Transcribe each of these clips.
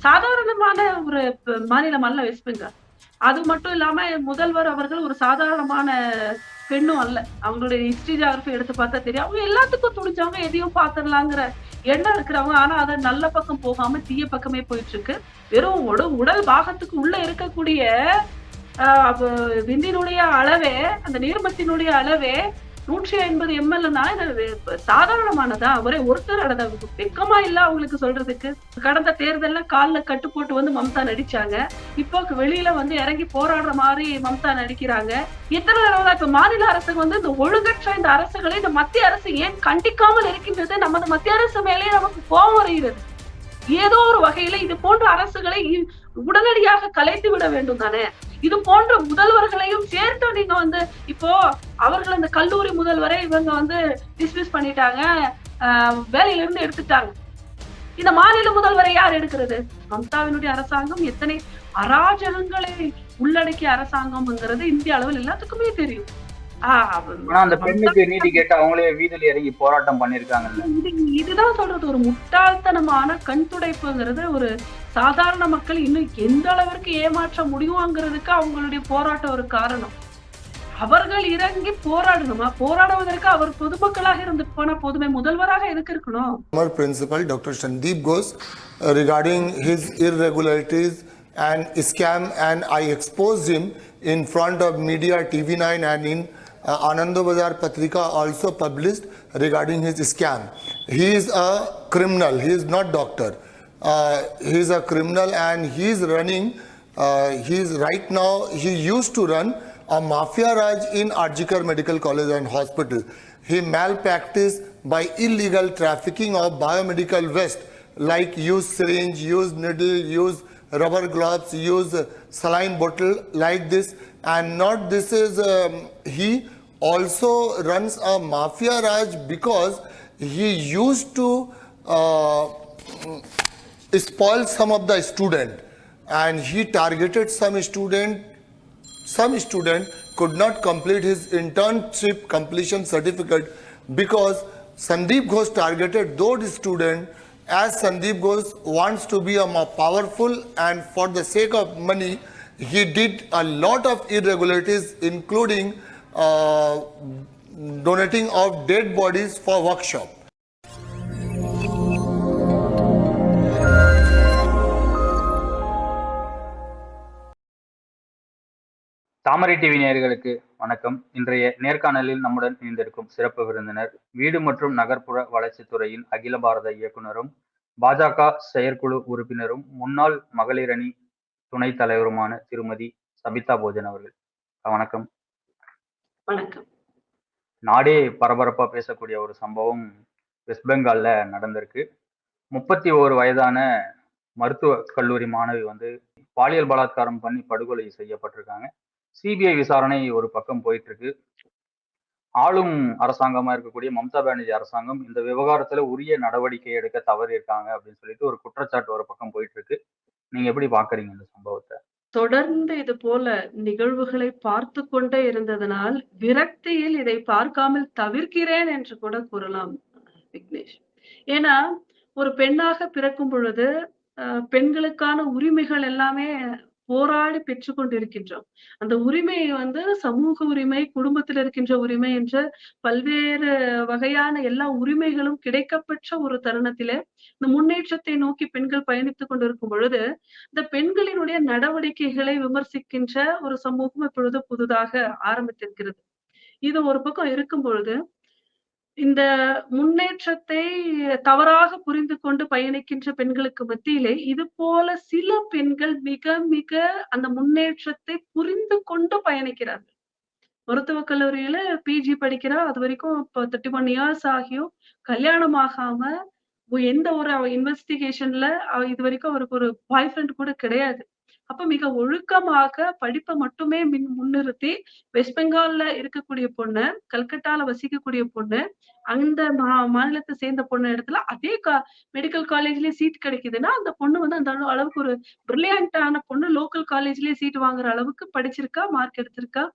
சாதாரணமான ஒரு மாநிலம் அல்ல வெஸ்ட் பெங்கால் அது மட்டும் இல்லாம முதல்வர் அவர்கள் ஒரு சாதாரணமான பெண்ணும் அல்ல. அவங்களுடைய ஹிஸ்டரி ஜாகிரபி எடுத்து பார்த்தா தெரியும். அவங்க எல்லாத்துக்கும் துணிஞ்சவங்க எதையும் பாத்திரலாங்கிற எண்ணம் இருக்கிறவங்க. ஆனா அதை நல்ல பக்கம் போகாம தீய பக்கமே போயிட்டு இருக்கு வெறும் உட உடல் பாகத்துக்கு உள்ள இருக்கக்கூடிய ஆஹ் விந்தினுடைய அளவே அந்த நீர்மத்தினுடைய அளவே நூற்றி ஐம்பது எம்எல்னா இது சாதாரணமானதா? ஒரே ஒருத்தர் அடதாவுக்கு வெக்கமா இல்ல அவங்களுக்கு சொல்றதுக்கு. கடந்த தேர்தல்ல கால்ல கட்டு போட்டு வந்து மம்தா நடிச்சாங்க. இப்போ வெளியில வந்து இறங்கி போராடுற மாதிரி மம்தா நடிக்கிறாங்க. எத்தனை தடவை இப்ப மாநில அரசுக்கு வந்து இந்த ஒழுங்கற்ற இந்த அரசுகளை இந்த மத்திய அரசு ஏன் கண்டிக்காமல் இருக்கின்றது? நமது மத்திய அரசு மேலேயே நமக்கு கோபம் வருகிறது. ஏதோ ஒரு வகையில இது போன்ற அரசுகளை இ- உடனடியாக கலைத்து விட வேண்டும் தானே? இது போன்ற முதல்வர்களையும் சேர்த்து நீங்க வந்து இப்போ அவர்கள் அந்த கல்லூரி முதல்வரை இவங்க வந்து டிஸ்மிஸ் பண்ணிட்டாங்க. வேலையில இருந்து எடுத்துட்டாங்க. இந்த மாநில முதல்வரை யார் எடுக்கிறது? மம்தாவினுடைய அரசாங்கம். எத்தனை அராஜகங்களை உள்ளடக்கிய அரசாங்கம்ங்கிறது இந்திய அளவில் எல்லாத்துக்குமே தெரியும். அந்த பெண்ணுக்கு நீதி கேட்டு அவங்களே வீதியில இறங்கி போராட்டம் பண்ணிருக்காங்கல்ல இது இதுதான் சொல்றது. ஒரு முட்டாள்தனமான கண் துடைப்புங்கிறது ஒரு சாதாரண மக்கள் இன்னும் எந்த அளவிற்கு ஏமாற்ற முடியுங்கிறதுக்கு அவங்களுடைய போராட்டம் ஒரு காரணம் அவர்கள் இறங்கி போராடணுமா போராடுவதற்கு அவர் பொதுமக்களாக இருந்து போனா போதுமே முதல்வராக எதுக்கு இருக்கணும் former principal Dr. Sandeep Ghosh uh, regarding his irregularities and scam and I exposed him in front of media TV9 and in uh, Ananda Bazar Patrika also published regarding his scam. He is a criminal, he is not doctor. Uh, he is a criminal and he is running, uh, he is right now, he used to run a mafia raj in Arjikar Medical College and Hospital. He malpracticed by illegal trafficking of biomedical waste like used syringe, used needle, use rubber gloves, use uh, saline bottle like this. And not this is, um, he also runs a mafia raj because he used to uh, spoil some of the student. And he targeted some student. Some student could not complete his internship completion certificate because Sandeep Ghosh targeted those students as Sandeep Ghosh wants to be a more powerful and for the sake of money he did a lot of irregularities including uh, donating of dead bodies for workshop Thamarai TV நேயர்களுக்கு வணக்கம். இன்றைய நேர்காணலில் நம்முடன் இணைந்திருக்கும் சிறப்பு விருந்தினர் வீடு மற்றும் நகர்ப்புற வளர்ச்சித்துறையின் அகில பாரத இயக்குனரும் பாஜக செயற்குழு உறுப்பினரும் முன்னாள் மகளிர் அணி துணைத் தலைவருமான திருமதி சபிதா போஜன் அவர்கள். வணக்கம். வணக்கம். நாடே பரபரப்பா பேசக்கூடிய ஒரு சம்பவம் வெஸ்ட் பெங்கால்ல நடந்திருக்கு. முப்பத்தி ஓரு வயதான மருத்துவ கல்லூரி மாணவி வந்து பாலியல் பலாத்காரம் பண்ணி படுகொலை செய்யப்பட்டிருக்காங்க. சிபிஐ விசாரணை ஒரு பக்கம் போயிட்டு இருக்கு ஆளும் அரசாங்கமா இருக்கக்கூடிய மம்தா பானர்ஜி அரசாங்கம் இந்த விவகாரத்துல உரிய நடவடிக்கை எடுக்க தவறி இருக்காங்க அப்படின்னு சொல்லிட்டு ஒரு குற்றச்சாட்டு ஒரு பக்கம் போயிட்டு இருக்கு நீங்க எப்படி பாக்குறீங்க இந்த சம்பவத்தை? தொடர்ந்து இது போல நிகழ்வுகளை பார்த்து கொண்டே இருந்ததனால் விரக்தியில் இதை பார்க்காமல் தவிர்க்கிறேன் என்று கூட கூறலாம் விக்னேஷ். ஏன்னா ஒரு பெண்ணாக பிறக்கும் பொழுது பெண்களுக்கான உரிமைகள் எல்லாமே போராடி பெற்று கொண்டிருக்கின்றோம். அந்த உரிமையை வந்து சமூக உரிமை குடும்பத்தில் இருக்கின்ற உரிமை என்ற பல்வேறு வகையான எல்லா உரிமைகளும் கிடைக்கப்பெற்ற ஒரு தருணத்திலே இந்த முன்னேற்றத்தை நோக்கி பெண்கள் பயணித்துக் கொண்டிருக்கும் பொழுது இந்த பெண்களினுடைய நடவடிக்கைகளை விமர்சிக்கின்ற ஒரு சமூகம் இப்பொழுது புதிதாக ஆரம்பித்திருக்கிறது. இது ஒரு பக்கம் இருக்கும் பொழுது இந்த முன்னேற்றத்தை தவறாக புரிந்து கொண்டு பயணிக்கின்ற பெண்களுக்கு மத்தியிலே இது போல சில பெண்கள் மிக மிக அந்த முன்னேற்றத்தை புரிந்து கொண்டு பயணிக்கிறார்கள். மருத்துவ கல்லூரியில பிஜி படிக்கிறா அது வரைக்கும் இப்போ தேர்ட்டி ஒன் இயர்ஸ் ஆகியும் கல்யாணம் ஆகாம எந்த ஒரு இன்வெஸ்டிகேஷன்ல இது வரைக்கும் அவருக்கு ஒரு பாய் ஃப்ரெண்ட் கூட கிடையாது. அப்ப மிக ஒழுக்கமாக படிப்பை மட்டுமே மின் முன்னிறுத்தி வெஸ்ட் பெங்கால்ல இருக்கக்கூடிய பொண்ணு கல்கட்டால வசிக்கக்கூடிய பொண்ணு அந்த மா மாநிலத்தை சேர்ந்த பொண்ணு இடத்துல அதே கா மெடிக்கல் காலேஜ்லயே சீட் கிடைக்குதுன்னா அந்த பொண்ணு வந்து அந்த அளவு- அளவுக்கு ஒரு பிரில்லியண்டான பொண்ணு லோக்கல் காலேஜ்லயே சீட் வாங்குற அளவுக்கு படிச்சிருக்கா மார்க் எடுத்திருக்கா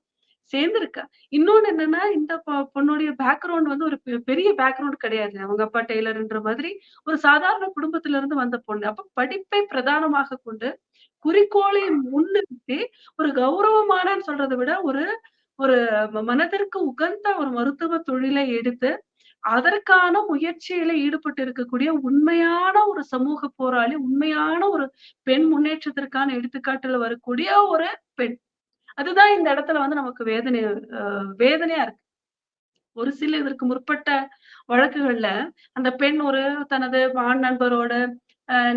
சேர்ந்திருக்கா. இன்னொன்னு என்னன்னா, இந்த பொண்ணுடைய பேக்கிரவுண்ட் வந்து ஒரு பெ பெரிய பேக்ரவுண்ட் கிடையாது. அவங்க அப்பா டெய்லர்ன்ற மாதிரி ஒரு சாதாரண குடும்பத்தில இருந்து வந்த பொண்ணு. அப்ப படிப்பை பிரதானமாக கொண்டு, குறிக்கோளை முன்னிறுத்தி, ஒரு கௌரவமானன்னு சொல்றதை விட, ஒரு ஒரு மனதிற்கு உகந்த ஒரு மருத்துவ தொழிலை எடுத்து, அதற்கான முயற்சியில ஈடுபட்டு இருக்கக்கூடிய உண்மையான ஒரு சமூக போராளி, உண்மையான ஒரு பெண் முன்னேற்றத்திற்கான எடுத்துக்காட்டுல வரக்கூடிய ஒரு பெண். அதுதான் இந்த இடத்துல வந்து நமக்கு வேதனை வேதனையா இருக்கு. ஒரு சில இதற்கு முற்பட்ட வழக்குகள்ல, அந்த பெண் ஒரு தனது ஆண் நண்பரோட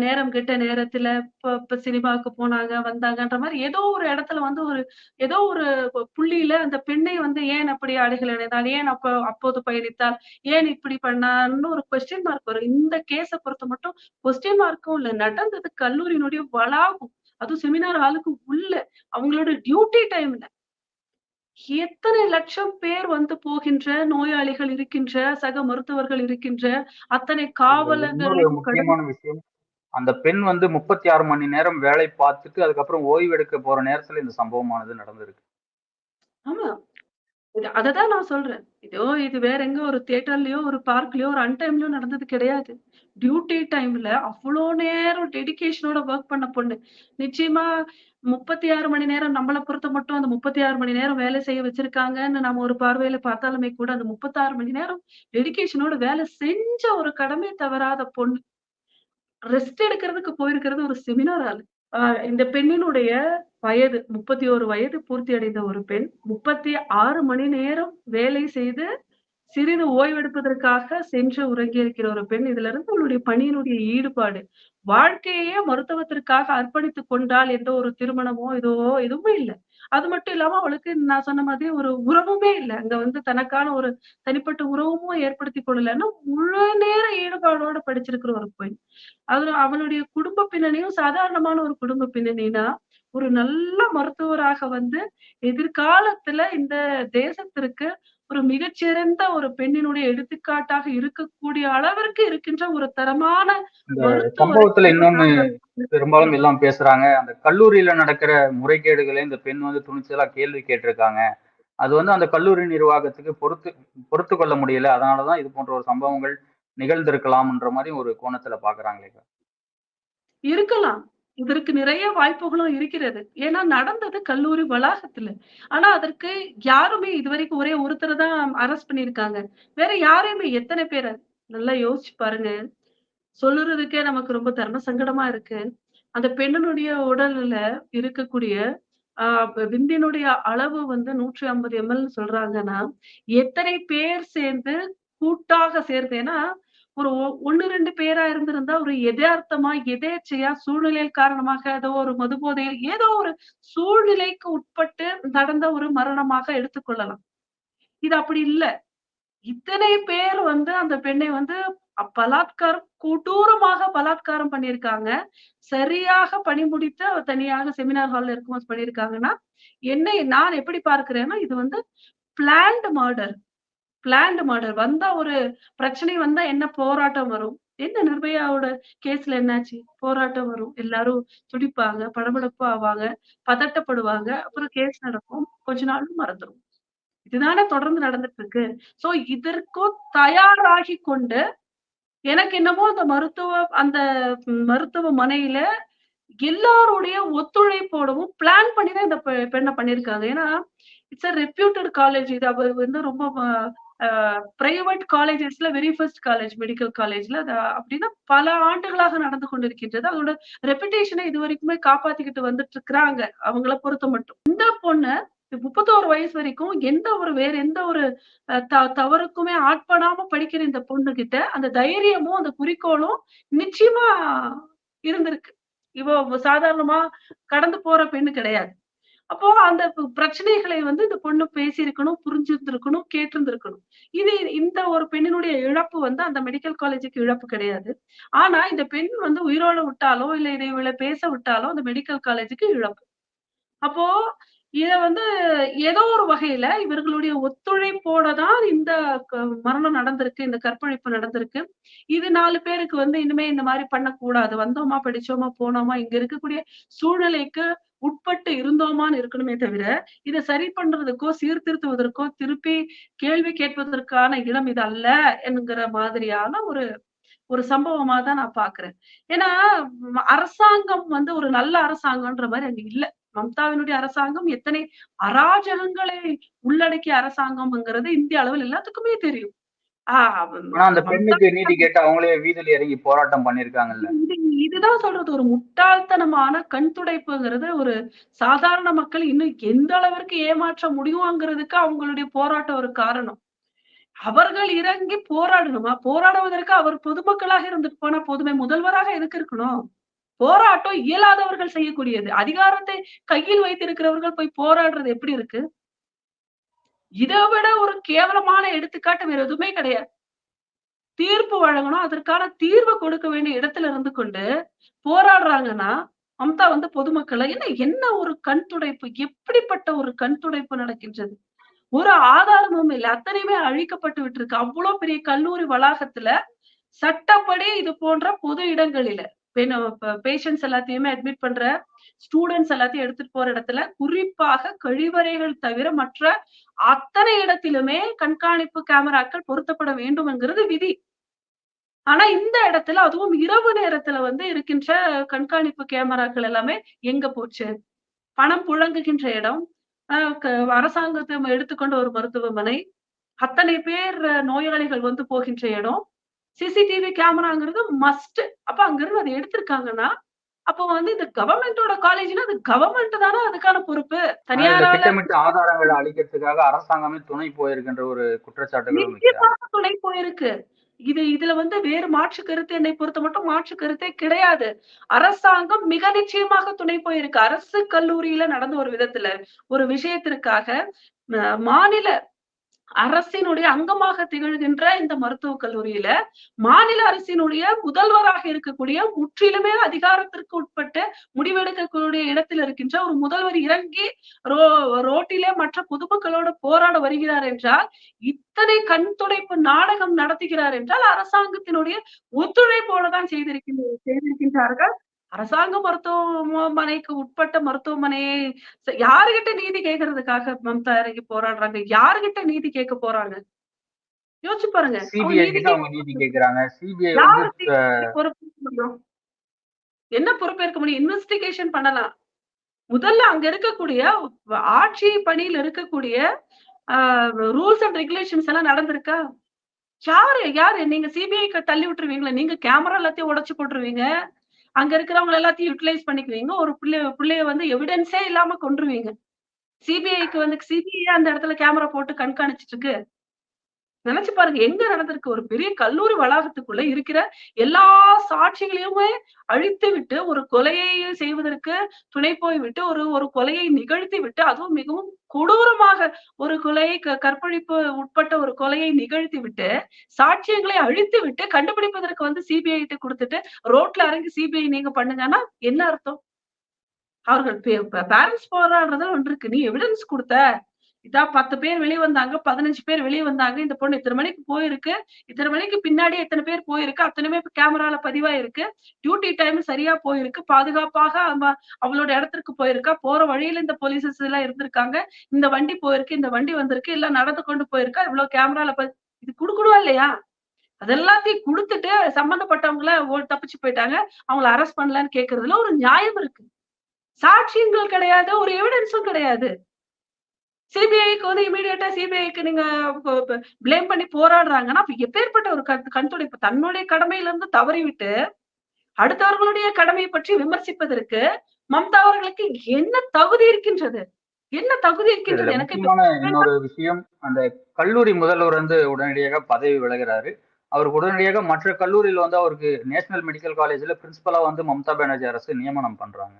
நேரம் கெட்ட நேரத்தில இப்ப சினிமாவுக்கு போனாங்க, வந்தாங்கன்ற மாரி ஏதோ ஒரு இடத்துல வந்து ஒரு ஏதோ ஒரு புள்ளியில அந்த பெண்ணை வந்து ஏன் அப்படி ஆடைகள் அணிந்தாள்? ஏன் அப்ப அப்போது பயணித்தாள்? ஏன் இப்படி பண்ணான்னு ஒரு கொஸ்டின் மார்க் வரும். இந்த கேஸ பொறுத்த மட்டும் கொஸ்டின் மார்க்கும் இல்ல. நடந்தது கல்லூரியினுடைய வளாகம். அதுவும் செமினார் ஹாலுக்கு உள்ள. அவங்களோட டியூட்டி டைம்ல. எத்தனை லட்சம் பேர் வந்து போகின்ற நோயாளிகள் இருக்கின்ற, சக மருத்துவர்கள் இருக்கின்ற, அத்தனை கடந்து முக்கியமான விஷயம், அந்த பெண் வந்து 36 மணி நேரம் வேலை பார்த்துட்டு, அதுக்கப்புறம் ஓய்வு எடுக்க போற நேரத்துல இந்த சம்பவமானது நடந்திருக்கு. ஆமா. அததான் நான் சொல்றேன். இதோ இது வேற எங்க ஒரு தியேட்டர்லயோ, ஒரு பார்க்லயோ, ஒரு அன்டைம்லயோ நடந்தது கிடையாது. டியூட்டி டைம்ல அவ்வளோ நேரம் டெடிகேஷனோட வொர்க் பண்ண பொண்ணு. நிச்சயமா 36 மணி நேரம் நம்மளை பொறுத்த மட்டும் அந்த 36 மணி நேரம் வேலை செய்ய வச்சிருக்காங்கன்னு நம்ம ஒரு பார்வையில பார்த்தாலுமே கூட, அந்த 36 மணி நேரம் டெடிகேஷனோட வேலை செஞ்ச ஒரு கடமை தவறாத பொண்ணு. ரெஸ்ட் எடுக்கிறதுக்கு போயிருக்கிறது ஒரு செமினார் ஆளு இந்த பெண்ணினுடைய வயது 31 வயது பூர்த்தி அடைந்த ஒரு பெண். 36 மணி நேரம் வேலை செய்து, சிறிது ஓய்வெடுப்பதற்காக சென்று உறங்கியிருக்கிற ஒரு பெண். இதுல இருந்து அவளுடைய பணியினுடைய ஈடுபாடு. வாழ்க்கையே மருத்துவத்திற்காக அர்ப்பணித்துக் கொண்டால் எந்த ஒரு திருமணமோ, இதுவோ எதுவுமே இல்ல. அது மட்டும் இல்லாம அவளுக்கு நான் சொன்ன மாதிரி ஒரு உறவுமே இல்ல. அங்க வந்து தனக்கான ஒரு தனிப்பட்ட உறவும் ஏற்படுத்திக் கொள்ளலன்னா, முழு நேர ஈடுபாடோட படிச்சிருக்கிற ஒரு பெண். அதுல அவளுடைய குடும்ப பின்னணியும் சாதாரணமான ஒரு குடும்ப பின்னணினா, ஒரு நல்ல மருத்துவராக வந்து எதிர்காலத்துல இந்த தேசத்திற்கு ஒரு மிகச்சிறந்த ஒரு பெண்ணினுடைய எடுத்துக்காட்டாக இருக்கக்கூடிய அளவிற்கு இருக்கின்ற ஒரு தரமான சம்பவத்துல இன்னொன்னு பெரும்பாலும் எல்லாம் பேசுறாங்க. அந்த கல்லூரியில நடக்கிற முறைகேடுகளை இந்த பெண் வந்து துணிச்சலா கேள்வி கேட்டிருக்காங்க. அது வந்து அந்த கல்லூரி நிர்வாகத்துக்கு பொறுத்து பொறுத்துக் கொள்ள முடியல. அதனாலதான் இது போன்ற ஒரு சம்பவங்கள் நிகழ்ந்திருக்கலாம்ன்ற மாதிரி ஒரு கோணத்துல பாக்குறாங்களே இருக்கலாம். இதற்கு நிறைய வாய்ப்புகளும் இருக்கிறது. ஏன்னா நடந்தது கல்லூரி வளாகத்துல. ஆனா அதற்கு யாருமே இதுவரைக்கும் ஒரே ஒருத்தர் தான் அரெஸ்ட் பண்ணிருக்காங்க வேற யாரையுமே எத்தனை பேரை நல்லா யோசிச்சு பாருங்க. சொல்லுறதுக்கே நமக்கு ரொம்ப தர்ம சங்கடமா இருக்கு. அந்த பெண்ணினுடைய உடல்ல இருக்கக்கூடிய விந்தினுடைய அளவு வந்து நூற்றி ஐம்பது எம்எல் சொல்றாங்கன்னா, எத்தனை பேர் சேர்ந்து கூட்டாக சேர்ந்து ஏன்னா, ஒரு ஒ 1, 2 பேரா இருந்திருந்தா ஒரு எதார்த்தமா, எதேச்சையா சூழ்நிலை காரணமாக ஏதோ ஒரு மது போதையில் ஏதோ ஒரு சூழ்நிலைக்கு உட்பட்டு நடந்த ஒரு மரணமாக எடுத்துக்கொள்ளலாம். இது அப்படி இல்லை இத்தனை பேர் வந்து அந்த பெண்ணை வந்து பலாத்காரம் கொடூரமாக பலாத்காரம் பண்ணியிருக்காங்க. சரியாக பணி முடித்து தனியாக செமினார் ஹால்ல இருக்கும்போது பண்ணியிருக்காங்கன்னா, என்னை நான் எப்படி பார்க்கிறேன்னா, இது வந்து பிளான்டு மர்டர். Planned murder. வந்தா ஒரு பிரச்சனை வந்தா என்ன போராட்டம் வரும்? என்ன நிர்பயாவோட கேஸ்ல என்னாச்சு? போராட்டம் வரும். எல்லாரும் துடிப்பாங்க, படபடப்பு ஆவாங்க, பதட்டப்படுவாங்க. அப்புறம் கேஸ் நடக்கும். கொஞ்ச நாளும் மறந்துடும் இதுதானே தொடர்ந்து நடந்துட்டு இருக்கு. சோ இதற்கும் தயாராகி கொண்டு, எனக்கு என்னமோ அந்த மருத்துவ அந்த மருத்துவமனையில எல்லாருடைய ஒத்துழைப்போடவும் பிளான் பண்ணி தான் இந்த பெண்ணை பெண்ண பண்ணியிருக்காங்க. ஏன்னா, இட்ஸ் அ ரெப்யூட்டட் காலேஜ். இது அவர் வந்து ரொம்ப பிரைவேட் காலேஜஸ்ல வெரி ஃபர்ஸ்ட் காலேஜ் மெடிக்கல் காலேஜ்ல அது அப்படின்னா பல ஆண்டுகளாக நடந்து கொண்டிருக்கின்றது. அதோட ரெபுடேஷனை இது வரைக்குமே காப்பாத்திக்கிட்டு வந்துட்டு இருக்கிறாங்க. அவங்கள பொறுத்த மட்டும். இந்த பொண்ணு 31 வயசு வரைக்கும் எந்த ஒரு வேற எந்த ஒரு த தவறுக்குமே ஆட்படாம படிக்கிற இந்த பொண்ணுகிட்ட அந்த தைரியமும், அந்த குறிக்கோளும் நிச்சயமா இருந்திருக்கு. இவ சாதாரணமா கடந்து போற பெண்ணு கிடையாது. அப்போ அந்த பிரச்சனைகளை வந்து இந்த பொண்ணு பேசியிருக்கணும், புரிஞ்சிருந்திருக்கணும், கேட்டிருந்திருக்கணும். இது இந்த ஒரு பெண்ணினுடைய இழப்பு வந்து அந்த மெடிக்கல் காலேஜுக்கு இழப்பு கிடையாது. ஆனா இந்த பெண் வந்து உயிரோட விட்டாலோ, இல்ல இதை இவளை பேச விட்டாலோ அந்த மெடிக்கல் காலேஜுக்கு இழப்பு. அப்போ இத வந்து ஏதோ ஒரு வகையில இவர்களுடைய ஒத்துழைப்போட தான் இந்த மரணம் நடந்திருக்கு. இந்த கற்பழிப்பு நடந்திருக்கு. இது நாலு பேருக்கு வந்து இனிமே இந்த மாதிரி பண்ணக்கூடாது. வந்தோமா, படிச்சோமா, போனோமா, இங்க இருக்கக்கூடிய சூழ்நிலைக்கு உட்பட்டு இருந்தோமான்னு இருக்கணுமே தவிர இதை சரி பண்றதுக்கோ சீர்திருத்துவதற்கோ திருப்பி கேள்வி கேட்பதற்கான இடம் இது அல்ல என்கிற மாதிரியான ஒரு ஒரு சம்பவமா தான் நான் பாக்குறேன் ஏன்னா அரசாங்கம் வந்து ஒரு நல்ல அரசாங்கம்ன்ற மாதிரி அங்க இல்ல மம்தாவினுடைய அரசாங்கம் எத்தனை அராஜகங்களை உள்ளடக்கிய அரசாங்கம்ங்கிறது இந்திய அளவில் எல்லாத்துக்குமே தெரியும். ஆஹ் ஆனா அந்த மம்தா பெண்ணுக்கு நீதி கேட்டு அவங்களே வீதியில இறங்கி போராட்டம் பண்ணிருக்காங்கல்ல இது இதுதான் சொல்றது ஒரு முட்டாள்தனமான கண் துடைப்புங்கிறது ஒரு சாதாரண மக்கள் இன்னும் எந்த அளவிற்கு ஏமாற்ற முடியுங்கிறதுக்கு அவங்களுடைய போராட்டம் ஒரு காரணம். அவர்கள் இறங்கி போராடணுமா? போராடுவதற்கு அவர் பொதுமக்களாக இருந்துட்டு போனா போதுமே முதல்வராக எதுக்கு இருக்கணும்? போராட்டம் இயலாதவர்கள் செய்யக்கூடியது. அதிகாரத்தை கையில் வைத்திருக்கிறவர்கள் போய் போராடுறது எப்படி இருக்கு? இதை விட ஒரு கேவலமான எடுத்துக்காட்டு வேற எதுவுமே கிடையாது. தீர்ப்பு வழங்கணும் அதற்கான தீர்வு கொடுக்க வேண்டிய இடத்துல இருந்து கொண்டு போராடுறாங்கன்னா மம்தா வந்து பொதுமக்களை என்ன என்ன ஒரு கண் துடைப்பு? எப்படிப்பட்ட ஒரு கண் துடைப்பு நடக்கின்றது? ஒரு ஆதாரமும் இல்லை. அத்தனையுமே அழிக்கப்பட்டு விட்டு இருக்கு அவ்வளவு பெரிய கல்லூரி வளாகத்துல சட்டப்படி இது போன்ற பொது இடங்களில பேஷண்ட்ஸ் எல்லாத்தையுமே அட்மிட் பண்ற ஸ்டூடெண்ட்ஸ் எல்லாத்தையும் எடுத்துட்டு போற இடத்துல குறிப்பாக கழிவறைகள் தவிர மற்ற அத்தனை இடத்திலுமே கண்காணிப்பு கேமராக்கள் பொருத்தப்பட வேண்டும் என்கிறது விதி. ஆனா இந்த இடத்துல அதுவும் இரவு நேரத்துல வந்து இருக்கின்ற கண்காணிப்பு கேமராக்கள் எல்லாமே எங்க போச்சு? பணம் புழங்குகின்ற இடம் ஆஹ் க- அரசாங்கத்தை எடுத்துக்கொண்ட ஒரு மருத்துவமனை அத்தனை பேர் நோயாளிகள் வந்து போகின்ற இடம் சிசிடிவி கேமராங்கிறது மஸ்ட் அப்ப அங்கிருந்து அதை எடுத்திருக்காங்கன்னா அப்போ வந்து இந்த கவர்மெண்டோட காலேஜ்னா அது கவர்மெண்ட் தானே அதுக்கான பொறுப்பு. திட்டமிட்ட ஆதாரங்களை அளிக்கிறதுக்காக அரசாங்கமே துணை போயிருக்கின்ற ஒரு நிச்சயமாக துணை போயிருக்கு. இது இதுல வந்து வேறு மாற்று கருத்து என்னை பொறுத்த மட்டும் மாற்று கருத்தே கிடையாது. அரசாங்கம் மிக நிச்சயமாக துணை போயிருக்கு. அரசு கல்லூரியில நடந்த ஒரு விதத்துல ஒரு விஷயத்திற்காக மாநில அரசினுடைய அங்கமாக திகழ்கின்ற இந்த மருத்துவக் கல்லூரியில மாநில அரசினுடைய முதல்வராக இருக்கக்கூடிய முற்றிலுமே அதிகாரத்திற்கு உட்பட்டு முடிவெடுக்கக்கூடிய இடத்தில் இருக்கின்ற ஒரு முதல்வர் இறங்கி ரோ ரோட்டிலே மற்ற பொதுமக்களோட போராட வருகிறார் என்றால் இத்தனை கண் துடைப்பு நாடகம் நடத்துகிறார் என்றால் அரசாங்கத்தினுடைய ஒத்துழைப்போடுதான் செய்திருக்கின்ற செய்திருக்கின்றார்கள். அரசாங்க மருத்துவமனைக்கு உட்பட்ட மருத்துவமனையை யாருகிட்ட நீதி கேட்கறதுக்காக மம்தா இறங்கி போராடுறாங்க? யாருகிட்ட நீதி கேட்க போறாங்க? யோசிச்சு பாருங்க. என்ன பொறுப்பேற்க முடியும்? இன்வெஸ்டிகேஷன் பண்ணலாம். முதல்ல அங்க இருக்கக்கூடிய ஆட்சி பணியில் இருக்கக்கூடிய ரூல்ஸ் அண்ட் ரெகுலேஷன்ஸ் எல்லாம் நடந்திருக்கா? யாரு யாரு? நீங்க சிபிஐக்கு தள்ளி விட்டுருவீங்களா. நீங்க கேமரா எல்லாத்தையும் உடைச்சு போட்டுருவீங்க. அங்க இருக்கிறவங்க எல்லாத்தையும் யூட்டிலைஸ் பண்ணிக்குவீங்க. ஒரு பிள்ளை பிள்ளைய வந்து எவிடன்ஸே இல்லாம கொண்டுருவீங்க சிபிஐக்கு வந்து சிபிஐ அந்த இடத்துல கேமரா போட்டு கண்காணிச்சிட்டு இருக்கு. நினைச்சு பாருங்க எங்க நடந்திருக்கு? ஒரு பெரிய கல்லூரி வளாகத்துக்குள்ள இருக்கிற எல்லா சாட்சிகளையுமே அழித்து விட்டு ஒரு கொலையை செய்வதற்கு துணை போய் விட்டு ஒரு ஒரு கொலையை நிகழ்த்தி விட்டு அதுவும் மிகவும் கொடூரமாக ஒரு கொலையை க- கற்பழிப்பு உட்பட்ட ஒரு கொலையை நிகழ்த்தி விட்டு சாட்சியங்களை அழித்து விட்டு கண்டுபிடிப்பதற்கு வந்து சிபிஐ கிட்ட கொடுத்துட்டு ரோட்ல இறங்கி சிபிஐ நீங்க பண்ணுங்கன்னா என்ன அர்த்தம்? அவர்கள் பேரண்ட்ஸ் போராடுறதுல ஒன்று இருக்கு. நீ எவிடன்ஸ் கொடுத்த. இதான் பத்து பேர் வெளியே வந்தாங்க பதினஞ்சு பேர் வெளியே வந்தாங்க இந்த பொண்ணு இத்தனை மணிக்கு போயிருக்கு இத்தனை மணிக்கு பின்னாடி எத்தனை பேர் போயிருக்கு அத்தனைமே கேமரால பதிவாயிருக்கு டியூட்டி டைம் சரியா போயிருக்கு பாதுகாப்பாக அவ- அவளோட இடத்திற்கு போயிருக்கா போற வழியில இந்த போலீசஸ் எல்லாம் இருந்திருக்காங்க இந்த வண்டி போயிருக்கு இந்த வண்டி வந்திருக்கு எல்லாம் நடந்து கொண்டு போயிருக்கா இவ்வளவு கேமரால இது குடுக்கணும் இல்லையா? அதெல்லாத்தையும் கொடுத்துட்டு சம்பந்தப்பட்டவங்கள ஓ தப்பிச்சு போயிட்டாங்க அவங்கள அரெஸ்ட் பண்ணலன்னு கேக்குறதுல ஒரு நியாயம் இருக்கு. சாட்சியங்கள் கிடையாது ஒரு எவிடன்ஸும் கிடையாது. சிபிஐக்கு வந்து இமீடியட்டா சிபிஐக்கு நீங்க பிளேம் பண்ணி போராடுறாங்கன்னா எப்பேற்பட்ட ஒரு கண் கண்துடைப்பு? தன்னுடைய கடமையில இருந்து தவறிவிட்டு அடுத்தவர்களுடைய கடமையை பற்றி விமர்சிப்பதற்கு மம்தா அவர்களுக்கு என்ன தகுதி இருக்கின்றது? என்ன தகுதி இருக்கின்றது? எனக்கு இன்னொரு விஷயம் அந்த கல்லூரி முதல்வர் வந்து உடனடியாக பதவி விலகுறாரு. அவருக்கு உடனடியாக மற்ற கல்லூரியில வந்து அவருக்கு நேஷனல் மெடிக்கல் காலேஜ்ல பிரின்சிபலா வந்து மம்தா பானர்ஜி அரசு நியமனம் பண்றாங்க.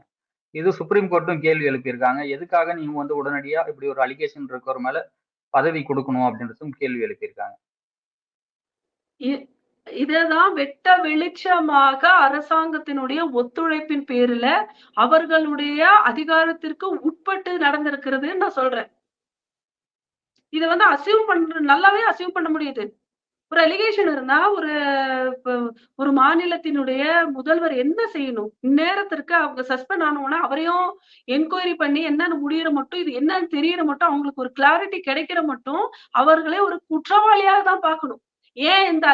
இது சுப்ரீம் கோர்ட்டும் கேள்வி எழுப்பியிருக்காங்க. எதுக்காக நீங்க வந்து உடனடியா இப்படி ஒரு அலிகேஷன் இருக்கிற மேல பதவி கொடுக்கணும் அப்படின்றதும் கேள்வி எழுப்பியிருக்காங்க. இ- இததான் வெட்ட வெளிச்சமாக அரசாங்கத்தினுடைய ஒத்துழைப்பின் பேரில அவர்களுடைய அதிகாரத்திற்கு உட்பட்டு நடந்திருக்கிறதுன்னு நான் சொல்றேன். இத வந்து அசீவ் பண்ற நல்லாவே அசீவ் பண்ண முடியுது. ஒரு அலிகேஷன் இருந்தா ஒரு ஒரு மாநிலத்தினுடைய முதல்வர் என்ன செய்யணும்? இந்நேரத்திற்கு அவங்க சஸ்பெண்ட் ஆனவொடனே அவரையும் என்கொயரி பண்ணி என்னன்னு முடியற மட்டும் இது என்னன்னு தெரியற மட்டும் அவங்களுக்கு ஒரு கிளாரிட்டி கிடைக்கிற மட்டும் அவர்களே ஒரு குற்றவாளியாக தான் பார்க்கணும். ஏன் இந்த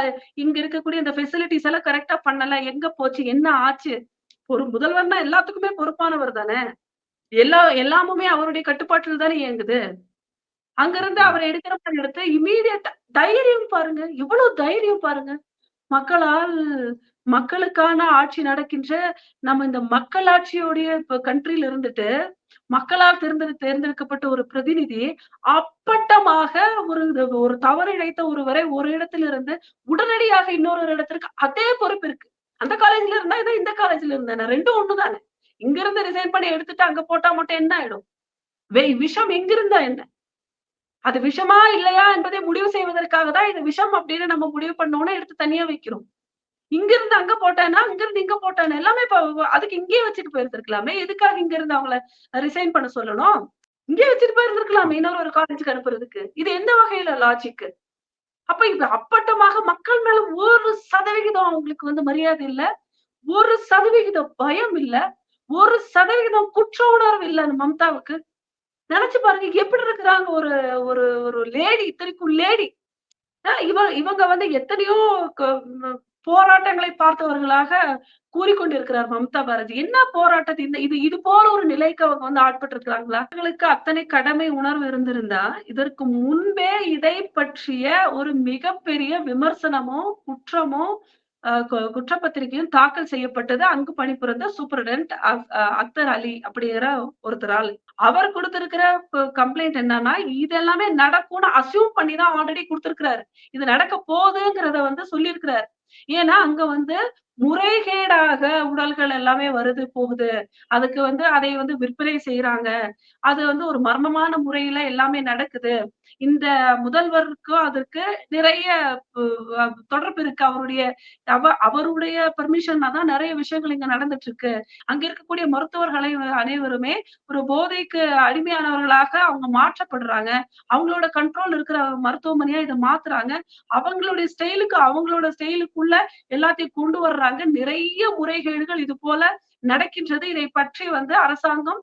இங்க இருக்கக்கூடிய இந்த ஃபெசிலிட்டிஸ் எல்லாம் கரெக்டா பண்ணல? எங்க போச்சு? என்ன ஆச்சு? ஒரு முதல்வர்னா எல்லாத்துக்குமே பொறுப்பானவர் தானே? எல்லா எல்லாமுமே அவருடைய கட்டுப்பாட்டில் தானே இயங்குது? அங்க இருந்து அவர் எடுக்கிற மாதிரி எடுத்து இமீடியட் தைரியம் பாருங்க. எவ்வளவு தைரியம் பாருங்க. மக்களால் மக்களுக்கான ஆட்சி நடக்கின்ற நம்ம இந்த மக்களாட்சியோடைய இப்ப கண்ட்ரில இருந்துட்டு மக்களால் தேர்ந்து தேர்ந்தெடுக்கப்பட்ட ஒரு பிரதிநிதி அப்பட்டமாக ஒரு ஒரு தவறு இழைத்த ஒருவரை ஒரு இடத்துல இருந்து உடனடியாக இன்னொரு இடத்திற்கு அதே பொறுப்பு இருக்கு. அந்த காலேஜ்ல இருந்தா இதை இந்த காலேஜ்ல இருந்தானே. ரெண்டும் ஒண்ணுதானே. இங்க இருந்து ரிசைன் பண்ணி எடுத்துட்டு அங்க போட்டா மட்டும் என்ன ஆயிடும்? விஷம் எங்க இருந்தா என்ன? அது விஷமா இல்லையா என்பதை முடிவு செய்வதற்காக தான் இது விஷம் அப்படின்னு நம்ம முடிவு பண்ணோம்னா எடுத்து தனியா வைக்கிறோம். இங்க இருந்து அங்க போட்டானா அங்க இருந்து இங்க போட்டானா எல்லாமே இப்ப அதுக்கு இங்கேயே வச்சுட்டு போயிருந்திருக்கலாமே. எதுக்காக இங்க இருந்து அவங்கள ரிசைன் பண்ண சொல்லணும்? இங்கே வச்சுட்டு போயிருந்திருக்கலாமே இன்னொரு ஒரு காலேஜுக்கு அனுப்புறதுக்கு. இது எந்த வகையில லாஜிக் அப்ப இது அப்பட்டமாக மக்கள் மேல ஒரு சதவிகிதம் அவங்களுக்கு வந்து மரியாதை இல்ல. ஒரு சதவிகிதம் பயம் இல்ல. ஒரு சதவிகிதம் குற்ற உணர்வு இல்ல அந்த மம்தாவுக்கு. நினைச்சு பாருங்க எப்படி இருக்கிறாங்க ஒரு ஒரு ஒரு லேடி இத்தனைக்கும் லேடி இவ இவங்க வந்து எத்தனையோ போராட்டங்களை பார்த்தவர்களாக கூறிக்கொண்டிருக்கிறார் மம்தா பாரதி என்ன போராட்டத்தை இந்த இது இது போல ஒரு நிலைக்கு அவங்க வந்து ஆட்பட்டு இருக்கிறாங்களா அவங்களுக்கு அத்தனை கடமை உணர்வு இருந்திருந்தா இதற்கு முன்பே இதை பற்றிய ஒரு மிகப்பெரிய விமர்சனமோ குற்றமோ குற்றப்பத்திரிகையும் தாக்கல் செய்யப்பட்டது. அங்கு பணிபுரிந்த சூப்பரண்ட் அக்தர் அலி அப்படிங்கிற ஒருத்தரால். அவர் கொடுத்திருக்கிற கம்ப்ளைண்ட் என்னன்னா இதெல்லாமே நடக்கும்னு அசியூம் பண்ணி தான் ஆல்ரெடி கொடுத்திருக்கிறாரு. இது நடக்க போகுதுங்கிறத வந்து சொல்லியிருக்கிறாரு. ஏன்னா அங்க வந்து முறைகேடாக உடல்கள் எல்லாமே வருது போகுது. அதுக்கு வந்து அதை வந்து விற்பனை செய்யறாங்க அது வந்து ஒரு மர்மமான முறையில எல்லாமே நடக்குது. இந்த முதல்வருக்கும் அதற்கு நிறைய தொடர்பு இருக்கு. அவருடைய அவ அவருடைய பெர்மிஷன் தான் நிறைய விஷயங்கள் இங்க நடந்துட்டு இருக்கு அங்க இருக்கக்கூடிய மருத்துவர்களை அனைவருமே ஒரு போதைக்கு அடிமையானவர்களாக அவங்க மாற்றப்படுறாங்க. அவங்களோட கண்ட்ரோல் இருக்கிற மருத்துவமனையா இதை மாத்துறாங்க. அவங்களுடைய ஸ்டைலுக்கு அவங்களோட ஸ்டைலுக்குள்ள எல்லாத்தையும் கொண்டு வர்றாங்க. நிறைய முறைகேடுகள் இது போல நடக்கின்றது. இதை பற்றி வந்து அரசாங்கம்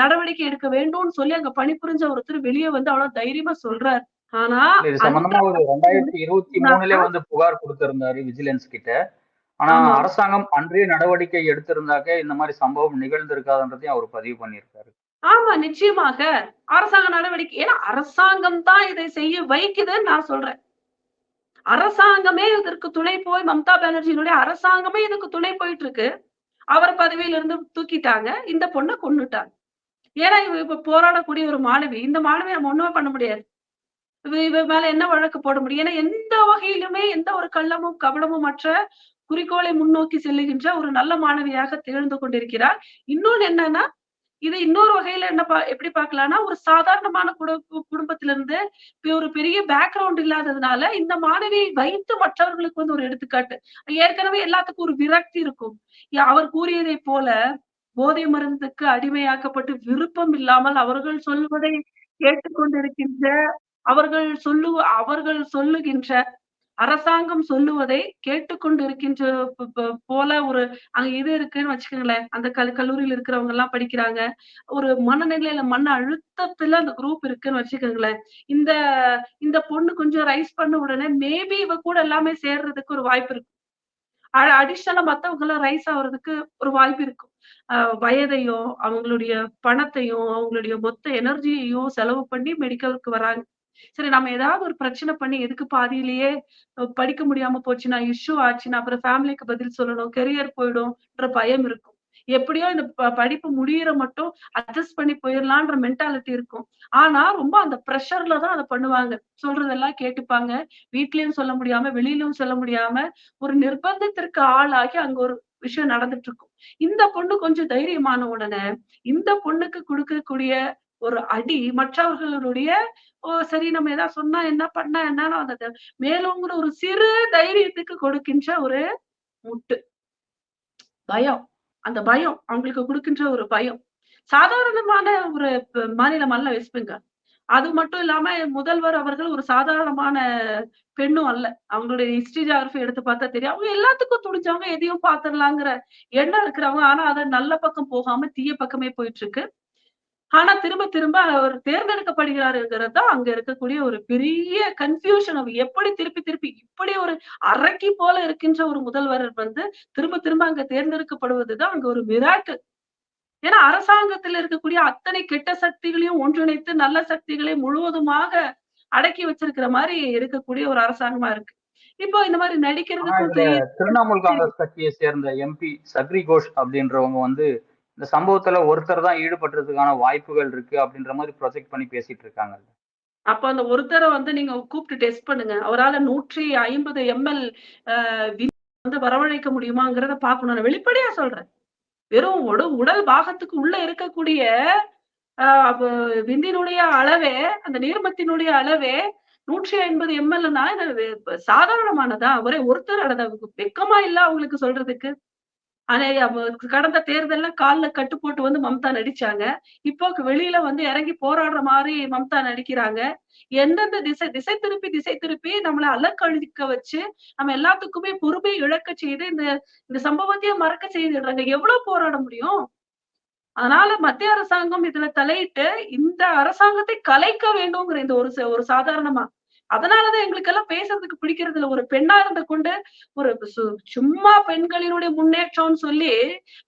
நடவடிக்கை எடுக்க வேண்டும்னு சொல்லி அங்க பணிபுரிஞ்ச ஒருத்தர் வெளியே வந்து அவ்வளவு தைரியமா சொல்றாரு. ஆனா இது சம்பந்தமா ஒரு ரெண்டாயிரத்தி இருபத்தி மூணுல வந்து புகார் கொடுத்திருந்தாரு விஜிலன்ஸ் கிட்ட. ஆனா அரசாங்கம் அன்றைய நடவடிக்கை எடுத்திருந்தாக்க இந்த மாதிரி சம்பவம் நிகழ்ந்திருக்காதுன்றதையும் அவர் பதிவு பண்ணியிருக்காரு. ஆமா நிச்சயமாக. அரசாங்க நடவடிக்கை ஏன்னா அரசாங்கம் தான் இதை செய்ய வைக்குதுன்னு நான் சொல்றேன். அரசாங்கமே இதற்கு துணை போய் மம்தா பானர்ஜியினுடைய அரசாங்கமே இதுக்கு துணை போயிட்டு இருக்கு அவர் பதவியில இருந்து தூக்கிட்டாங்க. இந்த பொண்ணை கொண்டுட்டாங்க ஏன்னா இவ இப்ப போராடக்கூடிய ஒரு மாணவி. இந்த மாணவி நம்ம ஒண்ணுமே பண்ண முடியாது. இவ மேல என்ன வழக்கு போட முடியும்? ஏன்னா எந்த வகையிலுமே எந்த ஒரு கள்ளமும் கபடமும் மற்ற குறிக்கோளை முன்னோக்கி செல்லுகின்ற ஒரு நல்ல மாணவியாக திகழ்ந்து கொண்டிருக்கிறார். இன்னொன்னு என்னன்னா இது இன்னொரு வகையில என்ன பா எப்படி பார்க்கலாம்னா ஒரு சாதாரணமான குடும்ப குடும்பத்திலிருந்து ஒரு பெரிய பேக்ரவுண்ட் இல்லாததுனால இந்த மாணவியை வைத்து மற்றவர்களுக்கு வந்து ஒரு எடுத்துக்காட்டு. ஏற்கனவே எல்லாத்துக்கும் ஒரு விரக்தி இருக்கும். அவர் கூறியதை போல போதை மருந்துக்கு அடிமையாக்கப்பட்டு விருப்பம் இல்லாமல் அவர்கள் சொல்வதை கேட்டுக்கொண்டிருக்கின்ற அவர்கள் சொல்லு அவர்கள் சொல்லுகின்ற அரசாங்கம் சொல்லுவதை கேட்டுக்கொண்டு இருக்கின்ற போல ஒரு அங்க இது இருக்குன்னு வச்சுக்கோங்களேன். அந்த கல் கல்லூரியில இருக்கிறவங்க எல்லாம் படிக்கிறாங்க. ஒரு மனநிலையில மன அழுத்தத்துல அந்த குரூப் இருக்குன்னு வச்சுக்கோங்களேன். இந்த இந்த பொண்ணு கொஞ்சம் ரைஸ் பண்ண உடனே மேபி இவ கூட எல்லாமே சேர்றதுக்கு ஒரு வாய்ப்பு இருக்கும். அடிஷனலா மத்தவங்க எல்லாம் ரைஸ் ஆகுறதுக்கு ஒரு வாய்ப்பு இருக்கும். வயதையும் அவங்களுடைய பணத்தையும் அவங்களுடைய மொத்த எனர்ஜியையும் செலவு பண்ணி மெடிக்கலுக்கு வராங்க. சரி நம்ம ஏதாவது ஒரு பிரச்சனை பண்ணி எதுக்கு பாதியிலேயே படிக்க முடியாம போச்சுன்னா இஷ்யூ ஆச்சுன்னா அப்புறம் ஃபேமிலிக்கு பதில் சொல்லணும் கெரியர் போயிடும்ன்ற பயம் இருக்கும். எப்படியோ இந்த படிப்பு முடியிற மட்டும் அட்ஜஸ்ட் பண்ணி போயிடலான்ற மென்டாலிட்டி இருக்கும். ஆனா ரொம்ப அந்த ப்ரெஷர்ல தான் அதை பண்ணுவாங்க. சொல்றதெல்லாம் கேட்டுப்பாங்க. வீட்லயும் சொல்ல முடியாம வெளியிலயும் சொல்ல முடியாம ஒரு நிர்பந்தத்திற்கு ஆளாகி அங்க ஒரு விஷயம் நடந்துட்டு இருக்கும். இந்த பொண்ணு கொஞ்சம் தைரியமான உடனே இந்த பொண்ணுக்கு கொடுக்கக்கூடிய ஒரு அடி மற்றவர்களுடைய ஓ சரி நம்ம ஏதாவது சொன்னா என்ன பண்ணா என்னன்னு அந்த மேலோங்கிற ஒரு சிறு தைரியத்துக்கு கொடுக்கின்ற ஒரு முட்டு பயம் அந்த பயம் அவங்களுக்கு கொடுக்கின்ற ஒரு பயம் சாதாரணமான ஒரு மாநிலம் அல்ல வெஸ்ட் பெங்கால் அது மட்டும் இல்லாம முதல்வர் அவர்கள் ஒரு சாதாரணமான பெண்ணும் அல்ல. அவங்களுடைய ஹிஸ்டரி ஜியோகிராஃபி எடுத்து பார்த்தா தெரியும். அவங்க எல்லாத்துக்கும் துணிஞ்சவங்க, எதையும் பாத்திரலாங்கிற எண்ணம் இருக்கிறவங்க. ஆனா, அதை நல்ல பக்கம் போகாம தீய பக்கமே போயிட்டு இருக்கு. ஆனா, திரும்ப திரும்ப அவர் தேர்ந்தெடுக்கப்படுகிறாருங்கிறது தான் அங்க இருக்கக்கூடிய ஒரு பெரிய கன்ஃப்யூஷன். அவ எப்படி திருப்பி திருப்பி இப்படி ஒரு அரக்கி போல இருக்கின்ற ஒரு முதல்வர் வந்து திரும்ப திரும்ப அங்க தேர்ந்தெடுக்கப்படுவது தான் அங்க ஒரு மிராக்கிள். ஏன்னா, அரசாங்கத்துல இருக்கக்கூடிய அத்தனை கெட்ட சக்திகளையும் ஒன்றிணைத்து நல்ல சக்திகளை முழுவதுமாக அடக்கி வச்சிருக்கிற மாரி இருக்கக்கூடிய ஒரு அரசாங்கமா இருக்கு. இப்போ இந்த இதுல சரி திரிணாமுல் காங்கிரஸ் கட்சியை சேர்ந்த எம்பி சக்ரி கோஷ் அப்படின்றவங்க வந்து இந்த சம்பவத்துல ஒருத்தர் தான் ஈடுபடுறதுக்கான வாய்ப்புகள் இருக்கு அப்படின்ற மாதிரி ப்ரொஜெக்ட் பண்ணி பேசிட்டு இருக்காங்க. அப்ப அந்த ஒருத்தரை வந்து நீங்க கூப்பிட்டு டெஸ்ட் பண்ணுங்க. அவரால 150 எம்.எல். வந்து வரவழைக்க முடியுமாங்கிறத பார்க்கணும். நான் வெளிப்படையா சொல்றேன். வெறும் உட உடல் பாகத்துக்கு உள்ள இருக்கக்கூடிய விந்தினுடைய அளவே, அந்த நீர்மத்தினுடைய அளவே 150 எம்.எல்னா இது சாதாரணமானதா? ஒரே ஒருத்தர் அட வெட்கமா இல்ல அவங்களுக்கு சொல்றதுக்கு? ஆனா, கடந்த தேர்தல்ல கால்ல கட்டு போட்டு வந்து மம்தா நடிச்சாங்க. இப்போ வெளியில வந்து இறங்கி போராடுற மாதிரி மம்தா நடிக்கிறாங்க. எந்தெந்த திசை திசை திருப்பி திசை திருப்பி நம்மள அலக்கழிக்க வச்சு, நம்ம எல்லாத்துக்குமே பொறுமை இழக்க செய்து இந்த இந்த சம்பவத்தையே மறக்க செய்துடுறாங்க. எவ்வளவு போராட முடியும்? அதனால மத்திய அரசாங்கம் இதுல தலையிட்டு இந்த அரசாங்கத்தை கலைக்க வேண்டும்ங்கிற இந்த ஒரு ஒரு சாதாரணமா. அதனாலதான் எங்களுக்கெல்லாம் பேசுறதுக்கு பிடிக்கிறது இல்ல. ஒரு பெண்ணா இருந்து கொண்டு ஒரு சும்மா பெண்களினுடைய முன்னேற்றம்னு சொல்லி,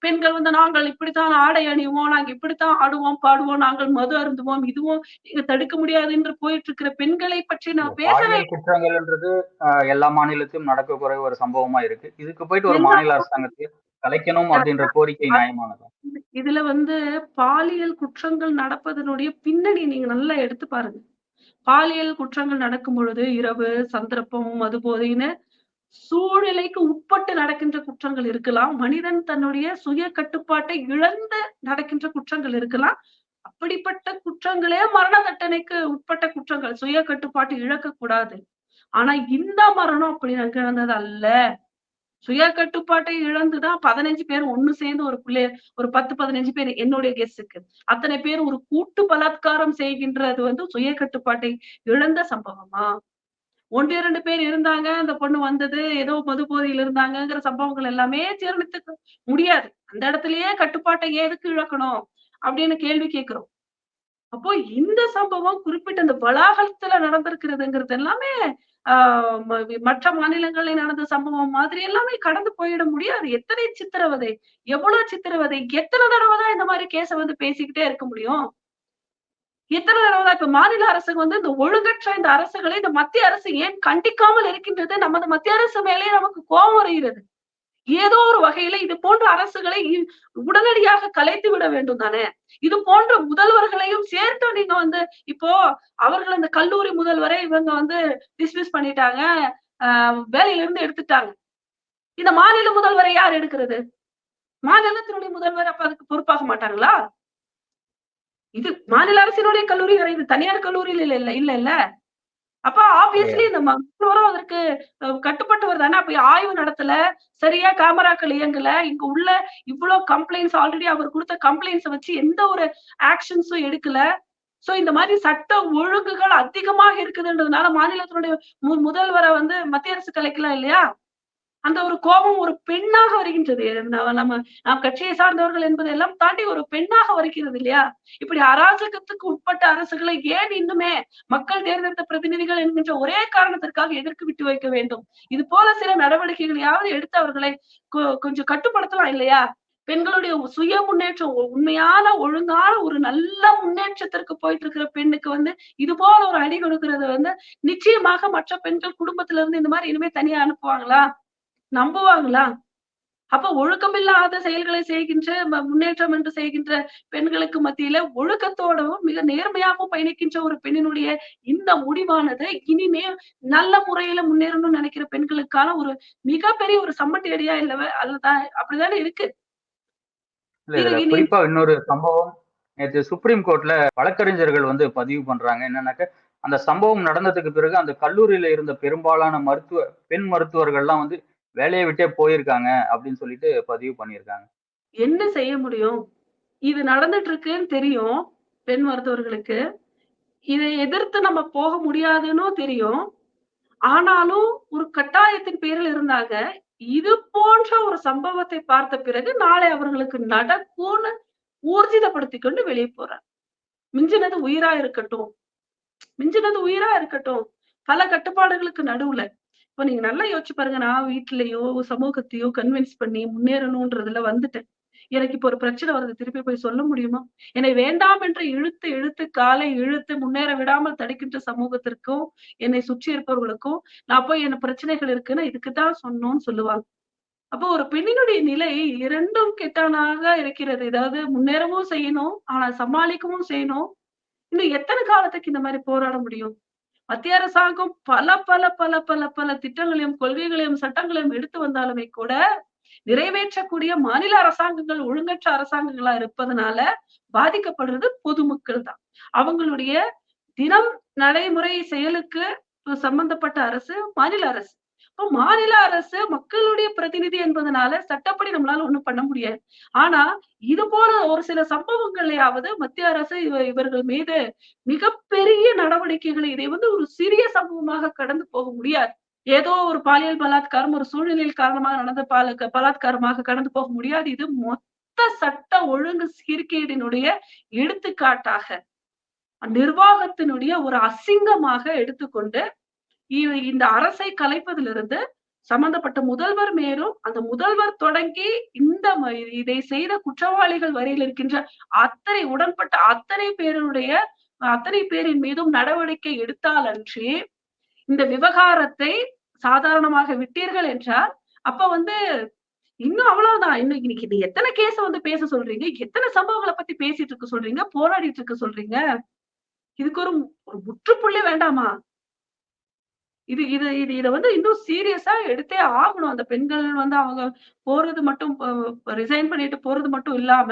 பெண்கள் வந்து நாங்கள் இப்படித்தான் ஆடை அணிவோம், நாங்க இப்படித்தான் ஆடுவோம், பாடுவோம், நாங்கள் மது அருந்துவோம், இதுவும் நீங்க தடுக்க முடியாது என்று போயிட்டு இருக்கிற பெண்களை பற்றி நான் பேசவே குற்றங்கள்ன்றது எல்லா மாநிலத்திலும் நடக்கக்கூடிய ஒரு சம்பவமா இருக்கு. இதுக்கு போயிட்டு ஒரு மாநில அரசாங்கத்தை கலைக்கணும் அப்படின்ற கோரிக்கை நியாயமானதா? இதுல வந்து பாலியல் குற்றங்கள் நடப்பதனுடைய பின்னணி நீங்க நல்லா எடுத்து பாருங்க. பாலியல் குற்றங்கள் நடக்கும் பொழுது இரவு, சந்தர்ப்பம், மது போதைன்னு சூழ்நிலைக்கு உட்பட்டு நடக்கின்ற குற்றங்கள் இருக்கலாம். மனிதன் தன்னுடைய சுய கட்டுப்பாட்டை இழந்து நடக்கின்ற குற்றங்கள் இருக்கலாம். அப்படிப்பட்ட குற்றங்களே மரண தண்டனைக்கு உட்பட்ட குற்றங்கள். சுய கட்டுப்பாட்டை இழக்கக்கூடாது. ஆனா இந்த மரணம் அப்படி நிகழ்ந்தது அல்ல. சுய கட்டுப்பாட்டை இழந்துதான் பதினஞ்சு பேர் ஒண்ணு சேர்ந்து ஒரு புள்ளைய ஒரு 10, 15 பேர் என்னுடைய கெஸ்ஸுக்கு. அத்தனை பேர் ஒரு கூட்டு பலாத்காரம் செய்கின்றது வந்து சுய கட்டுப்பாட்டை இழந்த சம்பவமா? 1, 2 பேர் இருந்தாங்க. அந்த பொண்ணு வந்தது. ஏதோ மது போதையில இருந்தாங்கங்கிற சம்பவங்கள் எல்லாமே ஜீரணித்துக்க முடியாது. அந்த இடத்திலேயே கட்டுப்பாட்டை எதுக்கு இழக்கணும்? அப்படின்னு கேள்வி கேட்கிறோம். அப்போ இந்த சம்பவம் குறிப்பிட்ட அந்த வளாகத்துல நடந்திருக்கிறதுங்கிறது எல்லாமே மற்ற மாநிலங்களில் நடந்த சம்பவம் மாதிரி எல்லாமே கடந்து போயிட முடியாது. எத்தனை சித்திரவதை, எவ்வளவு சித்திரவதை, எத்தனை தடவைதான் இந்த மாதிரி கேஸ வந்து பேசிக்கிட்டே இருக்க முடியும்? எத்தனை தடவைதான் இப்ப மாநில அரசுக்கு வந்து இந்த ஒழுங்கற்ற இந்த அரசுகளை இந்த மத்திய அரசு ஏன் கண்டிக்காமல் இருக்கின்றது? நமது மத்திய அரசு மேலேயே நமக்கு கோபம் வருகிறது. ஏதோ ஒரு வகையில இது போன்ற அரசுகளை உடனடியாக கலைத்து விட வேண்டும் தானே! இது போன்ற முதல்வர்களையும் சேர்த்து நீங்க வந்து இப்போ அவர்கள் அந்த கல்லூரி முதல்வரை இவங்க வந்து டிஸ்மிஸ் பண்ணிட்டாங்க. அ வேலையில இருந்து எடுத்துட்டாங்க. இந்த மாநில முதல்வரை யார் எடுக்கிறது? மாநிலத்தினுடைய முதல்வர் அப்ப அதுக்கு பொறுப்பாக மாட்டாங்களா? இது மாநில அரசினுடைய கல்லூரி இது தனியார் கல்லூரியில இல்ல இல்ல அப்ப ஆப்வியஸ்லி இந்த முதல்வரும் அதற்கு கட்டுப்பட்டவர் தானே. அப்ப ஆய்வு நடத்தல, சரியா கேமராக்கள் இயங்கல, இங்க உள்ள இவ்ளோ கம்ப்ளைண்ட்ஸ் ஆல்ரெடி அவர் குடுத்த கம்ப்ளைண்ட்ஸ வச்சு எந்த ஒரு ஆக்ஷன்ஸும் எடுக்கல. சோ இந்த மாரி சட்ட ஒழுங்குகள் அதிகமாக இருக்குதுன்றதுனால மாநிலத்தினுடைய மு முதல்வர வந்து மத்திய அரசு கலைக்கலாம் இல்லையா? அந்த ஒரு கோபம் ஒரு பெண்ணாக வருகின்றது. நம்ம நாம் கட்சியை சார்ந்தவர்கள் என்பதை எல்லாம் தாண்டி ஒரு பெண்ணாக வருகிறது இல்லையா? இப்படி அராஜகத்துக்கு உட்பட்ட அரசுகளை ஏன் இன்னுமே மக்கள் தேர்ந்தெடுத்த பிரதிநிதிகள் என்கின்ற ஒரே காரணத்திற்காக எதிர்க்கு விட்டு வைக்க வேண்டும்? இது போல சில நடவடிக்கைகளையாவது எடுத்து அவர்களை கொ கொஞ்சம் கட்டுப்படுத்தலாம் இல்லையா? பெண்களுடைய சுய முன்னேற்றம் உண்மையான, ஒழுங்கான ஒரு நல்ல முன்னேற்றத்திற்கு போயிட்டு இருக்கிற பெண்ணுக்கு வந்து இது போல ஒரு அடி கொடுக்கறது வந்து நிச்சயமாக மற்ற பெண்கள் குடும்பத்துல இருந்து இந்த மாதிரி இனிமே தனியா அனுப்புவாங்களா? நம்புவாங்களா? அப்ப ஒழுக்கமில்லாத செயல்களை செய்கின்ற முன்னேற்றம் என்று செய்கின்ற பெண்களுக்கு மத்தியில ஒழுக்கத்தோடவும் மிக நேர்மையாகவும் பயணிக்கின்ற ஒரு பெண்ணினுடைய இந்த முடிவானது இனிமே நல்ல முறையில முன்னேறணும்னு நினைக்கிற பெண்களுக்கான ஒரு மிகப்பெரிய ஒரு சம்மட்டி அடியா இல்ல அதுதான் அப்படித்தானே இருக்கு. குறிப்பா இன்னொரு சம்பவம் நேத்து சுப்ரீம் கோர்ட்ல வழக்கறிஞர்கள் வந்து பதிவு பண்றாங்க. என்னன்னாக்க அந்த சம்பவம் நடந்ததுக்கு பிறகு அந்த கல்லூரியில இருந்த பெரும்பாலான மருத்துவ பெண் மருத்துவர்கள்லாம் வந்து வேலையை விட்டே போயிருக்காங்க அப்படின்னு சொல்லிட்டு பதிவு பண்ணியிருக்காங்க. என்ன செய்ய முடியும்? இது நடந்துட்டு இருக்குன்னு தெரியும் பெண் மருத்துவர்களுக்கு. இதை எதிர்த்து நம்ம போக முடியாதுன்னு தெரியும் ஆனாலும் ஒரு கட்டாயத்தின் பேரில் இருந்தாங்க இது போன்ற ஒரு சம்பவத்தை பார்த்த பிறகு நாளை அவர்களுக்கு நடக்கும்னு ஊர்ஜிதப்படுத்திக் கொண்டு வெளியே போறாங்க மிஞ்சினது உயிரா இருக்கட்டும் மிஞ்சினது உயிரா இருக்கட்டும் பல கட்டுப்பாடுகளுக்கு நடுவுல இப்ப நீங்க நல்லா யோசிச்சு பாருங்க நான் வீட்லயோ சமூகத்தையோ கன்வின்ஸ் பண்ணி முன்னேறணும்ன்றதுல வந்துட்டேன். எனக்கு இப்ப ஒரு பிரச்சனை வருது திருப்பி போய் சொல்ல முடியுமா? என்னை வேண்டாம் என்று இழுத்து இழுத்து காலை இழுத்து முன்னேற விடாமல் தடுக்கின்ற சமூகத்திற்கும் என்னை சுற்றி இருப்பவர்களுக்கும் நான் போய் என்ன பிரச்சனைகள் இருக்குன்னு இதுக்குதான் சொன்னோம்னு சொல்லுவாங்க. அப்போ ஒரு பெண்ணினுடைய நிலை இரண்டும் கெட்டானாக இருக்கிறது. ஏதாவது முன்னேறவும் செய்யணும் ஆனா சமாளிக்கவும் செய்யணும். இன்னும் எத்தனை காலத்துக்கு இந்த மாதிரி போராட முடியும்? மத்திய அரசாங்கம் பல பல பல பல பல திட்டங்களையும் கொள்கைகளையும் சட்டங்களையும் எடுத்து வந்தாலுமே கூட நிறைவேற்றக்கூடிய மாநில அரசாங்கங்கள் ஒழுங்கற்ற அரசாங்கங்களா இருப்பதனால பாதிக்கப்படுறது பொதுமக்கள் தான். அவங்களுடைய தினம் நடைமுறை செயலுக்கு சம்பந்தப்பட்ட அரசு மாநில அரசு. இப்போ மாநில அரசு மக்களுடைய பிரதிநிதி என்பதனால சட்டப்படி நம்மளால ஒண்ணும் பண்ண முடியாது. ஆனா இது போல ஒரு சில சம்பவங்களையாவது மத்திய அரசு இவர்கள் மீது மிகப்பெரிய நடவடிக்கைகளை இதை வந்து ஒரு சிறிய சம்பவமாக கடந்து போக முடியாது. ஏதோ ஒரு பாலியல் பலாத்காரம் ஒரு சூழ்நிலையில் காரணமாக நடந்த பால பலாத்காரமாக கடந்து போக முடியாது. இது மொத்த சட்ட ஒழுங்கு சீர்கேடினுடைய எடுத்துக்காட்டாக நிர்வாகத்தினுடைய ஒரு அசிங்கமாக எடுத்துக்கொண்டு இந்த அரசை கலைப்பதிலிருந்து சம்பந்தப்பட்ட முதல்வர் மேலும் அந்த முதல்வர் தொடங்கி இந்த இதை செய்த குற்றவாளிகள் வரையில் இருக்கின்ற அத்தனை உடன்பட்ட அத்தனை பேருடைய அத்தனை பேரின் மீதும் நடவடிக்கை எடுத்தால் அன்றி இந்த விவகாரத்தை சாதாரணமாக விட்டீர்கள் என்றால் அப்ப வந்து இன்னும் அவ்வளவுதான். இன்னும் இன்னைக்கு இது எத்தனை கேஸ வந்து பேச சொல்றீங்க? எத்தனை சம்பவங்களை பத்தி பேசிட்டு இருக்க சொல்றீங்க? போராடிட்டு இருக்க சொல்றீங்க? இதுக்கு ஒரு ஒரு முற்றுப்புள்ளி வேண்டாமா? இது இது இது இதை வந்து இன்னும் சீரியஸா எடுத்தே ஆகணும். அந்த பெண்கள் வந்து அவங்க போறது மட்டும் ரிசைன் பண்ணிட்டு போறது மட்டும் இல்லாம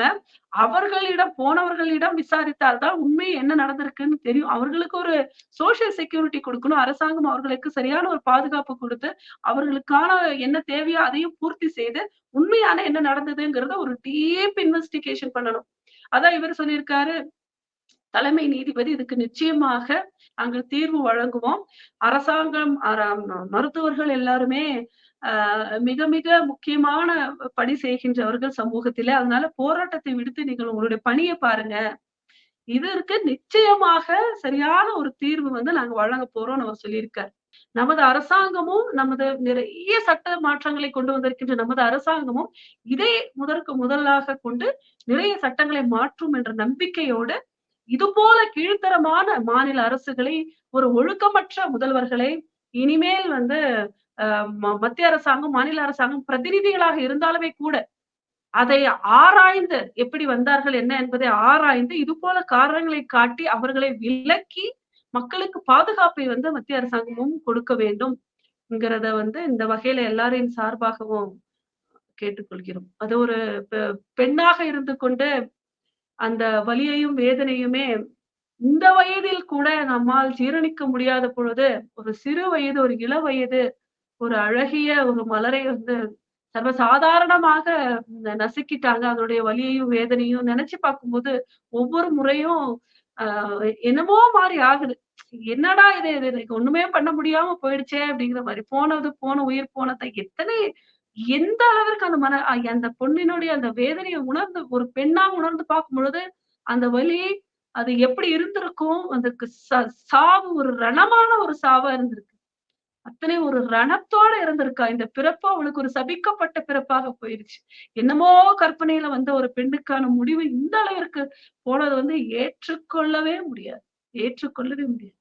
அவர்களிடம் போனவர்களிடம் விசாரித்தால்தான் உண்மை என்ன நடந்திருக்குன்னு தெரியும். அவர்களுக்கு ஒரு சோசியல் செக்யூரிட்டி கொடுக்கணும். அரசாங்கம் அவர்களுக்கு சரியான ஒரு பாதுகாப்பு கொடுத்து அவர்களுக்கான என்ன தேவையோ அதையும் பூர்த்தி செய்து உண்மையான என்ன நடந்ததுங்கிறத ஒரு டீப் இன்வெஸ்டிகேஷன் பண்ணணும். அதான் இவர் சொல்லியிருக்காரு. தலைமை நீதிபதி இதுக்கு நிச்சயமாக நாங்கள் தீர்வு வழங்குவோம். அரசாங்கம் மருத்துவர்கள் எல்லாருமே ஆஹ் மிக மிக முக்கியமான பணி செய்கின்றவர்கள் சமூகத்திலே. அதனால போராட்டத்தை விடுத்து நீங்கள் உங்களுடைய பணியை பாருங்க. இதற்கு நிச்சயமாக சரியான ஒரு தீர்வு வந்து நாங்க வழங்க போறோம் அவர் சொல்லியிருக்காரு. நமது அரசாங்கமும் நமது நிறைய சட்ட மாற்றங்களை கொண்டு வந்திருக்கின்ற நமது அரசாங்கமும் இதை முதற்கு முதலாக கொண்டு நிறைய சட்டங்களை மாற்றும் என்ற நம்பிக்கையோடு இது போல கீழ்த்தரமான மாநில அரசுகளை ஒரு ஒழுக்கமற்ற முதல்வர்களை இனிமேல் வந்து ம- மத்திய அரசாங்கம் மாநில அரசாங்கம் பிரதிநிதிகளாக இருந்தாலுமே கூட அதை ஆராய்ந்து எப்படி வந்தார்கள் என்ன என்பதை ஆராய்ந்து இது போல காரணங்களை காட்டி அவர்களை விலக்கி மக்களுக்கு பாதுகாப்பை வந்து மத்திய அரசாங்கமும் கொடுக்க வேண்டும் என்கிறத வந்து இந்த வகையில எல்லாரின் சார்பாகவும் கேட்டுக்கொள்கிறோம். அது ஒரு பெ- பெண்ணாக இருந்து கொண்டு அந்த வலியையும் வேதனையுமே இந்த வயதில் கூட நம்மால் ஜீரணிக்க முடியாத பொழுது ஒரு சிறு வயது ஒரு இள வயது ஒரு அழகிய ஒரு மலரை வந்து சர்வசாதாரணமாக நசுக்கிட்டாங்க. அதனுடைய வலியையும் வேதனையும் நினைச்சு பார்க்கும்போது ஒவ்வொரு முறையும் ஆஹ் என்னமோ மாதிரி ஆகுது. என்னடா இது? இது எனக்கு ஒண்ணுமே பண்ண முடியாம போயிடுச்சே அப்படிங்கிற மாதிரி. போனது போன உயிர் போனதை எத்தனை எந்த அளவிற்கு அந்த மன அந்த பொண்ணினுடைய அந்த வேதனையை உணர்ந்து ஒரு பெண்ணா உணர்ந்து பார்க்கும் பொழுது அந்த வலி அது எப்படி இருந்திருக்கும்? அதுக்கு ச- சாவு ஒரு ரணமான ஒரு சாவா இருந்திருக்கு. அத்தனை ஒரு ரணத்தோட இருந்திருக்கா? இந்த பிறப்பு அவளுக்கு ஒரு சபிக்கப்பட்ட பிறப்பாக போயிருச்சு. என்னமோ கற்பனையில வந்த ஒரு பெண்ணுக்கான முடிவு இந்த அளவிற்கு போனது வந்து ஏற்றுக்கொள்ளவே முடியாது. ஏற்றுக்கொள்ளவே முடியாது.